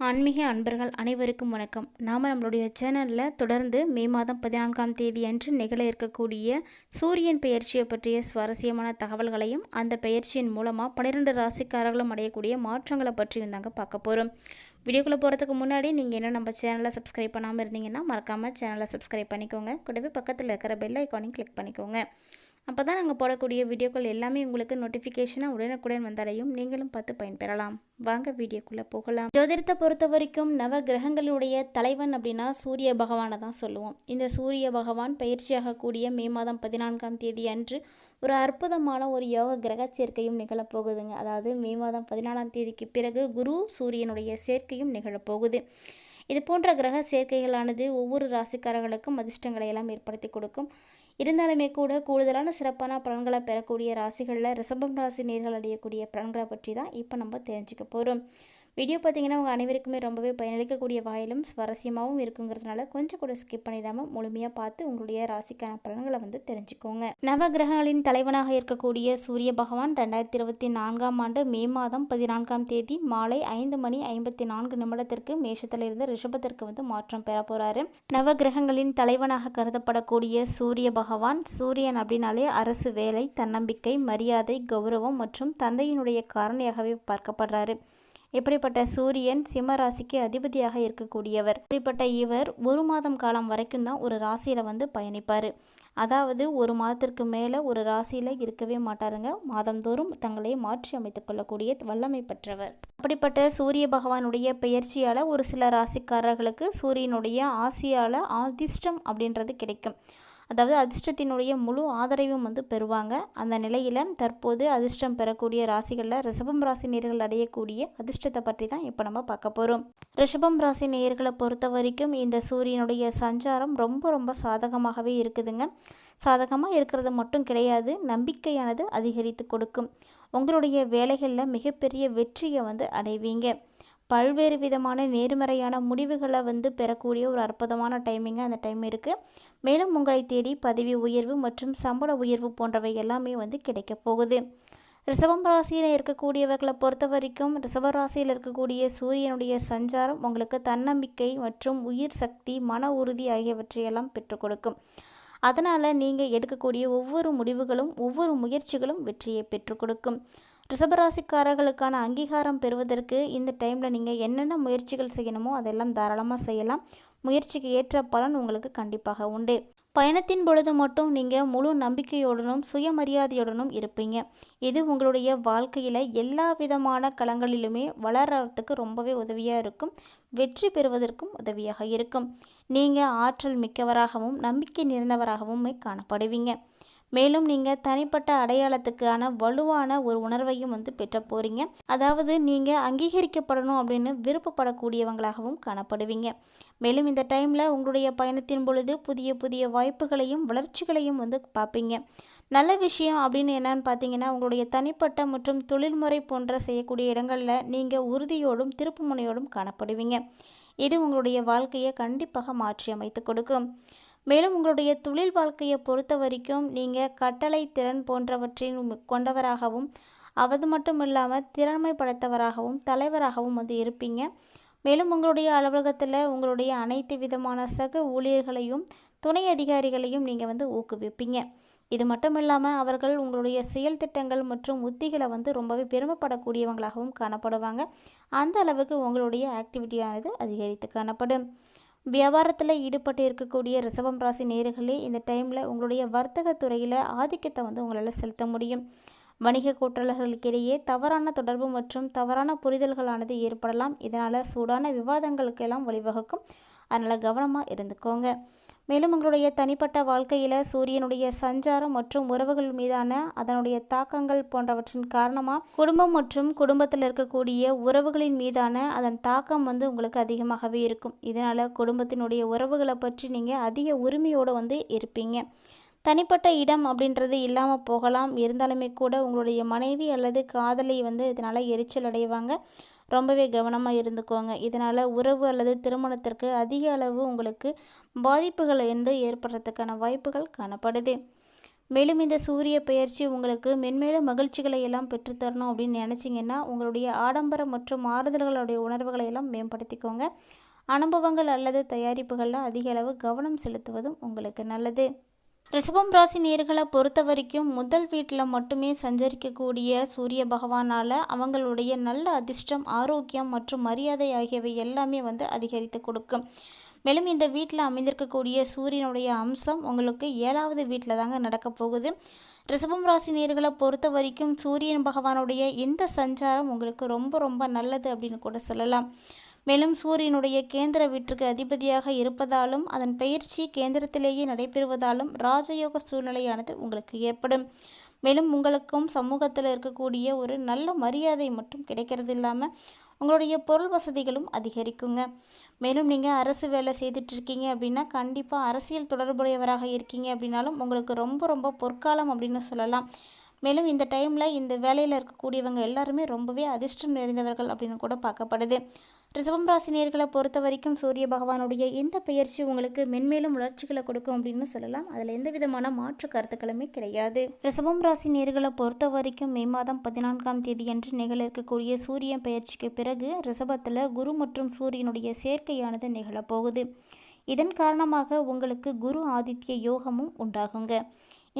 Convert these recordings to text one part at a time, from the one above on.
ஆன்மீக அன்பர்கள் அனைவருக்கும் வணக்கம். நாம் நம்மளுடைய சேனலில் தொடர்ந்து மே மாதம் பதினான்காம் தேதி அன்று நிகழ இருக்கக்கூடிய சூரியன் பெயர்ச்சியை பற்றிய சுவாரஸ்யமான தகவல்களையும் அந்த பெயர்ச்சியின் மூலமாக பன்னிரெண்டு ராசிக்காரர்களும் அடையக்கூடிய மாற்றங்களை பற்றியும் தாங்க பார்க்க போகிறோம் வீடியோக்குள்ளே போகிறதுக்கு முன்னாடி நீங்கள் இன்னும் நம்ம சேனலை சப்ஸ்கிரைப் பண்ணாமல் இருந்தீங்கன்னா மறக்காமல் சேனலை சப்ஸ்கிரைப் பண்ணிக்கோங்க. கூடவே பக்கத்தில் இருக்கிற பெல் ஐக்கானையும் கிளிக் பண்ணிக்கோங்க. அப்போ தான் நாங்கள் போடக்கூடிய வீடியோக்கள் எல்லாமே உங்களுக்கு நோட்டிஃபிகேஷனாக உடனுக்குடன் வந்தாலையும் நீங்களும் பார்த்து பயன்பெறலாம். வாங்க வீடியோக்குள்ளே போகலாம். ஜோதிடத்தை பொறுத்த வரைக்கும் நவ கிரகங்களுடைய தலைவன் அப்படின்னா சூரிய பகவானை தான் சொல்லுவோம். இந்த சூரிய பகவான் பயிற்சியாகக்கூடிய மே மாதம் பதினான்காம் தேதி அன்று ஒரு அற்புதமான ஒரு யோக கிரக சேர்க்கையும் நிகழப்போகுதுங்க. அதாவது மே மாதம் பதினாலாம் தேதிக்கு பிறகு குரு சூரியனுடைய சேர்க்கையும் நிகழப்போகுது. இது போன்ற கிரக சேர்க்கைகளானது ஒவ்வொரு ராசிக்காரர்களுக்கும் அதிர்ஷ்டங்களை எல்லாம் ஏற்படுத்தி கொடுக்கும். இருந்தாலுமே கூட கூடுதலான சிறப்பான பலன்களை பெறக்கூடிய ராசிகளில் ரிஷபம் ராசி நேர்கள் அடையக்கூடிய பலன்களை பற்றி தான் இப்போ நம்ம தெரிஞ்சுக்க போகிறோம் வீடியோ பார்த்தீங்கன்னா உங்கள் அனைவருக்குமே ரொம்பவே பயனளிக்கக்கூடிய வாயிலும் சுவாரஸ்யமாகவும் இருக்குங்கிறதுனால கொஞ்சம் கூட ஸ்கிப் பண்ணிடாமல் முழுமையாக பார்த்து உங்களுடைய ராசிக்கான பலன்களை வந்து தெரிஞ்சுக்கோங்க. நவகிரகங்களின் தலைவனாக இருக்கக்கூடிய சூரிய பகவான் ரெண்டாயிரத்தி இருபத்தி நான்காம் ஆண்டு மே மாதம் பதினான்காம் தேதி மாலை ஐந்து மணி ஐம்பத்தி நான்கு நிமிடத்திற்கு மேஷத்திலிருந்து ரிஷபத்திற்கு வந்து மாற்றம் பெற போகிறாரு நவகிரகங்களின் தலைவனாக கருதப்படக்கூடிய சூரிய பகவான் சூரியன் அப்படின்னாலே அரசு வேலை தன்னம்பிக்கை மரியாதை கௌரவம் மற்றும் தந்தையினுடைய காரணியாகவே பார்க்கப்படுறாரு. இப்படிப்பட்ட சூரியன் சிம்ம ராசிக்கு அதிபதியாக இருக்கக்கூடியவர். இப்படிப்பட்ட இவர் ஒரு மாதம் காலம் வரைக்கும் தான் ஒரு ராசியில் வந்து பயணிப்பார். அதாவது ஒரு மாதத்திற்கு மேலே ஒரு ராசியில் இருக்கவே மாட்டாருங்க. மாதந்தோறும் தங்களை மாற்றி அமைத்துக் கொள்ளக்கூடிய வல்லமை பெற்றவர். அப்படிப்பட்ட சூரிய பகவானுடைய பெயர்ச்சியால் ஒரு சில ராசிக்காரர்களுக்கு சூரியனுடைய ஆசியால் ஆதிஷ்டம் அப்படின்றது கிடைக்கும். அதாவது அதிர்ஷ்டத்தினுடைய முழு ஆதரவும் வந்து பெறுவாங்க. அந்த நிலையில் தற்போது அதிர்ஷ்டம் பெறக்கூடிய ராசிகளில் ரிஷபம் ராசி நேர்கள் அடையக்கூடிய அதிர்ஷ்டத்தை பற்றி தான் இப்போ நம்ம பார்க்க போகிறோம் ரிஷபம் ராசி நேர்களை பொறுத்த வரைக்கும் இந்த சூரியனுடைய சஞ்சாரம் ரொம்ப ரொம்ப சாதகமாகவே இருக்குதுங்க. சாதகமாக இருக்கிறது மட்டும் கிடையாது நம்பிக்கையானது அதிகரித்து கொடுக்கும். உங்களுடைய வேலைகளில் மிகப்பெரிய வெற்றியை வந்து அடைவீங்க. பல்வேறு விதமான நேர்மறையான முடிவுகளை வந்து பெறக்கூடிய ஒரு அற்புதமான டைமிங்காக அந்த டைம் இருக்குது மேலும் உங்களை தேடி பதவி உயர்வு மற்றும் சம்பள உயர்வு போன்றவை எல்லாமே வந்து கிடைக்க போகுது. ரிஷபம் ராசியில் இருக்கக்கூடியவர்களை பொறுத்த வரைக்கும் ரிஷப ராசியில் இருக்கக்கூடிய சூரியனுடைய சஞ்சாரம் உங்களுக்கு தன்னம்பிக்கை மற்றும் உயிர் சக்தி மன உறுதி ஆகியவற்றையெல்லாம் பெற்றுக் கொடுக்கும். அதனால் நீங்கள் எடுக்கக்கூடிய ஒவ்வொரு முடிவுகளும் ஒவ்வொரு முயற்சிகளும் வெற்றியை பெற்றுக் கொடுக்கும். ரிஷபராசிக்காரர்களுக்கான அங்கீகாரம் பெறுவதற்கு இந்த டைமில் நீங்கள் என்னென்ன முயற்சிகள் செய்யணுமோ அதெல்லாம் தாராளமாக செய்யலாம். முயற்சிக்கு ஏற்ற பலன் உங்களுக்கு கண்டிப்பாக உண்டு. பயணத்தின் பொழுது மட்டும் நீங்கள் முழு நம்பிக்கையுடனும் சுயமரியாதையுடனும் இருப்பீங்க. இது உங்களுடைய வாழ்க்கையில் எல்லா விதமான களங்களிலுமே வளர்கிறதுக்கு ரொம்பவே உதவியாக இருக்கும். வெற்றி பெறுவதற்கும் உதவியாக இருக்கும். நீங்கள் ஆற்றல் மிக்கவராகவும் நம்பிக்கை நிறைந்தவராகவும் காணப்படுவீங்க. மேலும் நீங்கள் தனிப்பட்ட அடையாளத்துக்கான வலுவான ஒரு உணர்வையும் வந்து பெற்ற போகிறீங்க அதாவது நீங்கள் அங்கீகரிக்கப்படணும் அப்படின்னு விருப்பப்படக்கூடியவங்களாகவும் காணப்படுவீங்க. மேலும் இந்த டைமில் உங்களுடைய பயணத்தின் பொழுது புதிய புதிய வாய்ப்புகளையும் வளர்ச்சிகளையும் வந்து பார்ப்பீங்க. நல்ல விஷயம் அப்படின்னு என்னன்னு பார்த்தீங்கன்னா உங்களுடைய தனிப்பட்ட மற்றும் தொழில்முறை போன்ற செய்யக்கூடிய இடங்களில் நீங்கள் உறுதியோடும் திருப்பு முனையோடும் காணப்படுவீங்க. இது உங்களுடைய வாழ்க்கையை கண்டிப்பாக மாற்றி அமைத்து கொடுக்கும். மேலும் உங்களுடைய தொழில் வாழ்க்கையை பொறுத்த வரைக்கும் நீங்கள் கட்டளை திறன் போன்றவற்றின் கொண்டவராகவும் அது மட்டும் இல்லாமல் திறமை படைத்தவராகவும் தலைவராகவும் வந்து இருப்பீங்க. மேலும் உங்களுடைய அலுவலகத்தில் உங்களுடைய அனைத்து விதமான சக ஊழியர்களையும் துணை அதிகாரிகளையும் நீங்கள் வந்து ஊக்குவிப்பீங்க. இது மட்டும் இல்லாமல் அவர்கள் உங்களுடைய செயல் திட்டங்கள் மற்றும் உத்திகளை வந்து ரொம்பவே பெருமைப்படக்கூடியவங்களாகவும் காணப்படுவாங்க. அந்த அளவுக்கு உங்களுடைய ஆக்டிவிட்டியானது அதிகரித்து காணப்படும். வியாபாரத்தில் ஈடுபட்டு இருக்கக்கூடிய ரிசவம் ராசி நேர்களே இந்த டைமில் உங்களுடைய வர்த்தக துறையில் ஆதிக்கத்தை வந்து உங்களால் செலுத்த முடியும். வணிக கூட்டாளர்களுக்கிடையே தவறான தொடர்பு மற்றும் தவறான புரிதல்களானது ஏற்படலாம். இதனால் சூடான விவாதங்களுக்கெல்லாம் வழிவகுக்கும். அதனால் கவனமாக இருந்துக்கோங்க. மேலும் உங்களுடைய தனிப்பட்ட வாழ்க்கையில் சூரியனுடைய சஞ்சாரம் மற்றும் உறவுகள் மீதான அதனுடைய தாக்கங்கள் போன்றவற்றின் காரணமாக குடும்பம் மற்றும் குடும்பத்தில் இருக்கக்கூடிய உறவுகளின் மீதான அதன் தாக்கம் வந்து உங்களுக்கு அதிகமாகவே இருக்கும். இதனால் குடும்பத்தினுடைய உறவுகளை பற்றி நீங்கள் அதிக உரிமையோடு வந்து இருப்பீங்க. தனிப்பட்ட இடம் அப்படின்றது இல்லாமல் போகலாம். இருந்தாலுமே கூட உங்களுடைய மனைவி அல்லது காதலை வந்து இதனால் எரிச்சல் அடைவாங்க. ரொம்பவே கவனமாக இருந்துக்கோங்க. இதனால் உறவு அல்லது திருமணத்திற்கு அதிக அளவு உங்களுக்கு பாதிப்புகள் இருந்து ஏற்படுறதுக்கான வாய்ப்புகள் காணப்படுது. மேலும் இந்த சூரிய பயிற்சி உங்களுக்கு மென்மேலும் மகிழ்ச்சிகளை எல்லாம் பெற்றுத்தரணும் அப்படின்னு நினச்சிங்கன்னா உங்களுடைய ஆடம்பரம் மற்றும் ஆறுதல்களுடைய உணர்வுகளை எல்லாம் மேம்படுத்திக்கோங்க. அனுபவங்கள் அல்லது தயாரிப்புகளில் அதிக அளவு கவனம் செலுத்துவதும் உங்களுக்கு நல்லது. ரிஷபம் ராசி நேர்களை பொறுத்த வரைக்கும் முதல் வீட்டில் மட்டுமே சஞ்சரிக்கக்கூடிய சூரிய பகவானால் அவங்களுடைய நல்ல அதிர்ஷ்டம் ஆரோக்கியம் மற்றும் மரியாதை ஆகியவை எல்லாமே வந்து அதிகரித்து கொடுக்கும். மேலும் இந்த வீட்டில் அமைந்திருக்கக்கூடிய சூரியனுடைய அம்சம் உங்களுக்கு ஏழாவது வீட்டில் தாங்க நடக்க போகுது. ரிஷபம் ராசி நேர்களை பொறுத்த வரைக்கும் சூரியன் பகவானுடைய இந்த சஞ்சாரம் உங்களுக்கு ரொம்ப ரொம்ப நல்லது அப்படின்னு கூட சொல்லலாம். மேலும் சூரியனுடைய கேந்திர வீட்டிற்கு அதிபதியாக இருப்பதாலும் அதன் பயிற்சி கேந்திரத்திலேயே நடைபெறுவதாலும் ராஜயோக சூழ்நிலையானது உங்களுக்கு ஏற்படும். மேலும் உங்களுக்கும் சமூகத்தில் இருக்கக்கூடிய ஒரு நல்ல மரியாதை மட்டும் கிடைக்கிறது இல்லாமல் உங்களுடைய பொருள் வசதிகளும் அதிகரிக்குங்க. மேலும் நீங்கள் அரசு வேலை செய்துட்ருக்கீங்க அப்படின்னா கண்டிப்பாக அரசியல் தொடர்புடையவராக இருக்கீங்க அப்படின்னாலும் உங்களுக்கு ரொம்ப ரொம்ப பொற்காலம் அப்படின்னு சொல்லலாம். மேலும் இந்த டைமில் இந்த வேலையில் இருக்கக்கூடியவங்க எல்லாருமே ரொம்பவே அதிர்ஷ்டம் நிறைந்தவர்கள் அப்படின்னு கூட பார்க்கப்படுது. ரிசவம் ராசி நேர்களை பொறுத்த வரைக்கும் சூரிய பகவானுடைய இந்த பயிற்சி உங்களுக்கு மென்மேலும் வளர்ச்சிகளை கொடுக்கும் அப்படின்னு சொல்லலாம். அதில் எந்த விதமான மாற்று கருத்துக்களுமே கிடையாது. ரிசவம் ராசி நேர்களை பொறுத்த வரைக்கும் மே மாதம் பதினான்காம் தேதி அன்று நிகழ இருக்கக்கூடிய சூரிய பயிற்சிக்கு பிறகு ரிசபத்தில் குரு மற்றும் சூரியனுடைய சேர்க்கையானது நிகழப்போகுது. இதன் காரணமாக உங்களுக்கு குரு ஆதித்ய யோகமும் உண்டாகுங்க.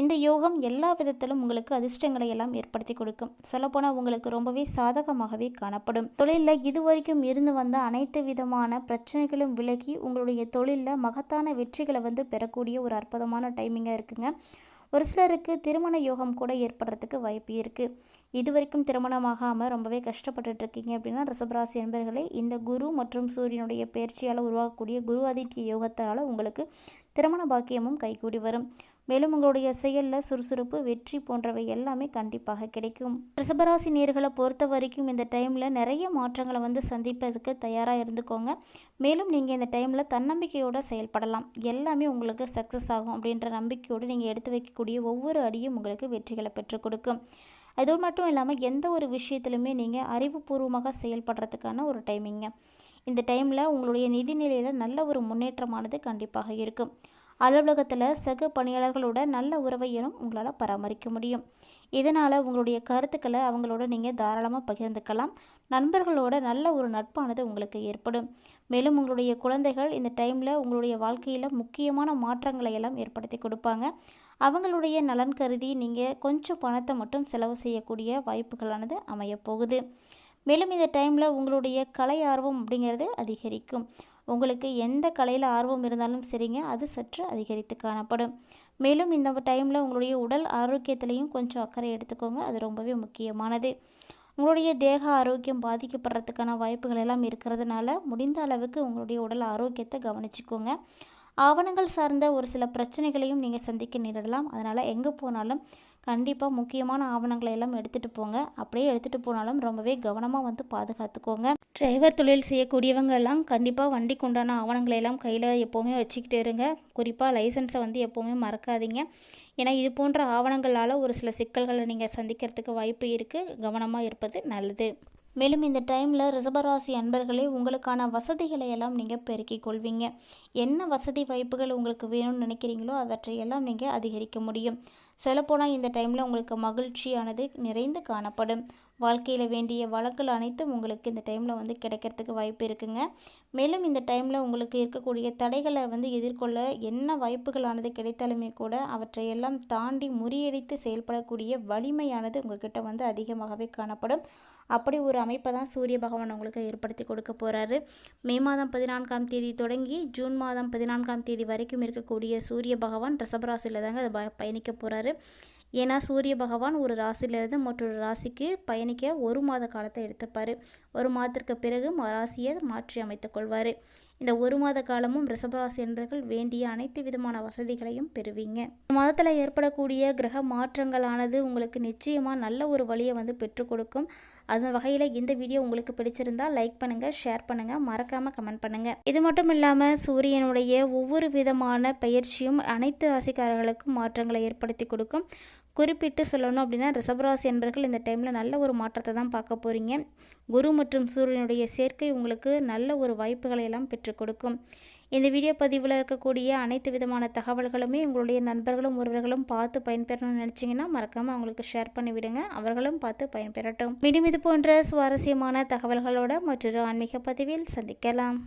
இந்த யோகம் எல்லா விதத்திலும் உங்களுக்கு அதிர்ஷ்டங்களை எல்லாம் ஏற்படுத்தி கொடுக்கும். சொல்லப்போனால் உங்களுக்கு ரொம்பவே சாதகமாகவே காணப்படும். தொழிலில் இதுவரைக்கும் இருந்து வந்த அனைத்து விதமான பிரச்சனைகளும் விலகி உங்களுடைய தொழிலில் மகத்தான வெற்றிகளை வந்து பெறக்கூடிய ஒரு அற்புதமான டைமிங்காக இருக்குங்க. ஒரு சிலருக்கு திருமண யோகம் கூட ஏற்படுறதுக்கு வாய்ப்பு இருக்குது இது வரைக்கும் திருமணமாகாமல் ரொம்பவே கஷ்டப்பட்டுட்ருக்கீங்க அப்படின்னா ரிசபராசி என்பர்களே இந்த குரு மற்றும் சூரியனுடைய பயிற்சியால் உருவாகக்கூடிய குரு ஆதித்ய யோகத்தால் உங்களுக்கு திருமண பாக்கியமும் கைகூடி வரும். மேலும் உங்களுடைய செயலில் சுறுசுறுப்பு வெற்றி போன்றவை எல்லாமே கண்டிப்பாக கிடைக்கும். ரிஷபராசி நேர்களை பொறுத்த வரைக்கும் இந்த டைமில் நிறைய மாற்றங்களை வந்து சந்திப்பதற்கு தயாராக இருந்துக்கோங்க. மேலும் நீங்கள் இந்த டைமில் தன்னம்பிக்கையோடு செயல்படலாம். எல்லாமே உங்களுக்கு சக்ஸஸ் ஆகும் அப்படின்ற நம்பிக்கையோடு நீங்கள் எடுத்து வைக்கக்கூடிய ஒவ்வொரு அடியும் உங்களுக்கு வெற்றிகளை பெற்றுக் கொடுக்கும். அது மட்டும் இல்லாமல் எந்த ஒரு விஷயத்துலையுமே நீங்கள் அறிவுபூர்வமாக செயல்படுறதுக்கான ஒரு டைமிங்க இந்த டைமில் உங்களுடைய நிதிநிலையில் நல்ல ஒரு முன்னேற்றமானது கண்டிப்பாக இருக்கும். அலுவலகத்தில் சக பணியாளர்களோட நல்ல உறவையும் உங்களால் பராமரிக்க முடியும். இதனால் உங்களுடைய கருத்துக்களை அவங்களோட நீங்கள் தாராளமாக பகிர்ந்துக்கலாம். நண்பர்களோட நல்ல ஒரு நட்பானது உங்களுக்கு ஏற்படும். மேலும் உங்களுடைய குழந்தைகள் இந்த டைமில் உங்களுடைய வாழ்க்கையில் முக்கியமான மாற்றங்களை எல்லாம் ஏற்படுத்தி கொடுப்பாங்க. அவங்களுடைய நலன் கருதி நீங்கள் கொஞ்சம் பணத்தை மட்டும் செலவு செய்யக்கூடிய வாய்ப்புகளானது அமையப்போகுது. மேலும் இந்த டைமில் உங்களுடைய கலை ஆர்வம் அப்படிங்கிறது அதிகரிக்கும். உங்களுக்கு எந்த கலையில் ஆர்வம் இருந்தாலும் சரிங்க அது சற்று அதிகரித்து காணப்படும். மேலும் இந்த டைமில் உங்களுடைய உடல் ஆரோக்கியத்திலையும் கொஞ்சம் அக்கறை எடுத்துக்கோங்க அது ரொம்பவே முக்கியமானது. உங்களுடைய தேக ஆரோக்கியம் பாதிக்கப்படுறதுக்கான வாய்ப்புகள் எல்லாம் இருக்கிறதுனால முடிந்த அளவுக்கு உங்களுடைய உடல் ஆரோக்கியத்தை கவனிச்சுக்கோங்க. ஆவணங்கள் சார்ந்த ஒரு சில பிரச்சனைகளையும் நீங்கள் சந்திக்க நேரிடலாம். அதனால் எங்கே போனாலும் கண்டிப்பாக முக்கியமான ஆவணங்களை எல்லாம் எடுத்துகிட்டு போங்க. அப்படியே எடுத்துகிட்டு போனாலும் ரொம்பவே கவனமாக வந்து பாதுகாத்துக்கோங்க. டிரைவர் தொழில் செய்யக்கூடியவங்க எல்லாம் கண்டிப்பாக வண்டிக்கு உண்டான ஆவணங்களை எல்லாம் கையில் எப்போவுமே வச்சுக்கிட்டு இருங்க. குறிப்பாக லைசன்ஸை வந்து எப்போவுமே மறக்காதீங்க. ஏன்னா இது போன்ற ஆவணங்களால் ஒரு சில சிக்கல்களை நீங்கள் சந்திக்கிறதுக்கு வாய்ப்பு இருக்குது கவனமாக இருப்பது நல்லது. மேலும் இந்த டைமில் ரிசபராசி அன்பர்களே உங்களுக்கான வசதிகளை எல்லாம் நீங்கள் பெருக்கிக் கொள்வீங்க. என்ன வசதி வாய்ப்புகள் உங்களுக்கு வேணும்னு நினைக்கிறீங்களோ அவற்றையெல்லாம் நீங்கள் அதிகரிக்க முடியும். சொல்லப்போனால் இந்த டைமில் உங்களுக்கு மகிழ்ச்சியானது நிறைந்து காணப்படும். வாழ்க்கையில் வேண்டிய வளங்கள் அனைத்தும் உங்களுக்கு இந்த டைமில் வந்து கிடைக்கிறதுக்கு வாய்ப்பு இருக்குங்க. மேலும் இந்த டைமில் உங்களுக்கு இருக்கக்கூடிய தடைகளை வந்து எதிர்கொள்ள என்ன வாய்ப்புகளானது கிடைத்தாலுமே கூட அவற்றையெல்லாம் தாண்டி முறியடித்து செயல்படக்கூடிய வலிமையானது உங்ககிட்ட வந்து அதிகமாகவே காணப்படும். அப்படி ஒரு அமைப்பை தான் சூரிய பகவான் உங்களுக்கு ஏற்படுத்தி கொடுக்க போகிறாரு மே மாதம் பதினான்காம் தேதி தொடங்கி ஜூன் மாதம் பதினான்காம் தேதி வரைக்கும் இருக்கக்கூடிய சூரிய பகவான் ரிஷபராசியில் தாங்க அதை பயணிக்க போகிறாரு ஏன்னா சூரிய பகவான் ஒரு ராசியிலிருந்து மற்றொரு ராசிக்கு பயணிக்க ஒரு மாத காலத்தை எடுத்துப்பார். ஒரு மாதத்திற்கு பிறகு ராசியை மாற்றி அமைத்துக் கொள்வார். இந்த ஒரு மாத காலமும் ரிஷபராசி என்பர்கள் வேண்டிய அனைத்து விதமான வசதிகளையும் பெறுவீங்க. மாதத்தில் ஏற்படக்கூடிய கிரக மாற்றங்களானது உங்களுக்கு நிச்சயமாக நல்ல ஒரு வழியை வந்து பெற்றுக் கொடுக்கும். அந்த வகையில் இந்த வீடியோ உங்களுக்கு பிடிச்சிருந்தால் லைக் பண்ணுங்கள் ஷேர் பண்ணுங்கள் மறக்காமல் கமெண்ட் பண்ணுங்கள் இது மட்டும் இல்லாமல் சூரியனுடைய ஒவ்வொரு விதமான பயிற்சியும் அனைத்து ராசிக்காரர்களுக்கும் மாற்றங்களை ஏற்படுத்தி கொடுக்கும். குறிப்பிட்டு சொல்லணும் அப்படின்னா ரிஷபராசி என்பர்கள் இந்த டைமில் நல்ல ஒரு மாற்றத்தை தான் பார்க்க போகிறீங்க குரு மற்றும் சூரியனுடைய சேர்க்கை உங்களுக்கு நல்ல ஒரு வாய்ப்புகளை எல்லாம் பெற்றுக் கொடுக்கும். இந்த வீடியோ பதிவில் இருக்கக்கூடிய அனைத்து விதமான தகவல்களுமே உங்களுடைய நண்பர்களும் ஒருவர்களும் பார்த்து பயன்பெறணும்னு நினச்சிங்கன்னா மறக்காமல் அவங்களுக்கு ஷேர் பண்ணி விடுங்க. அவர்களும் பார்த்து பயன்பெறட்டும். மீண்டும் இது போன்ற சுவாரஸ்யமான தகவல்களோட மற்றொரு ஆன்மீக பதிவில் சந்திக்கலாம்.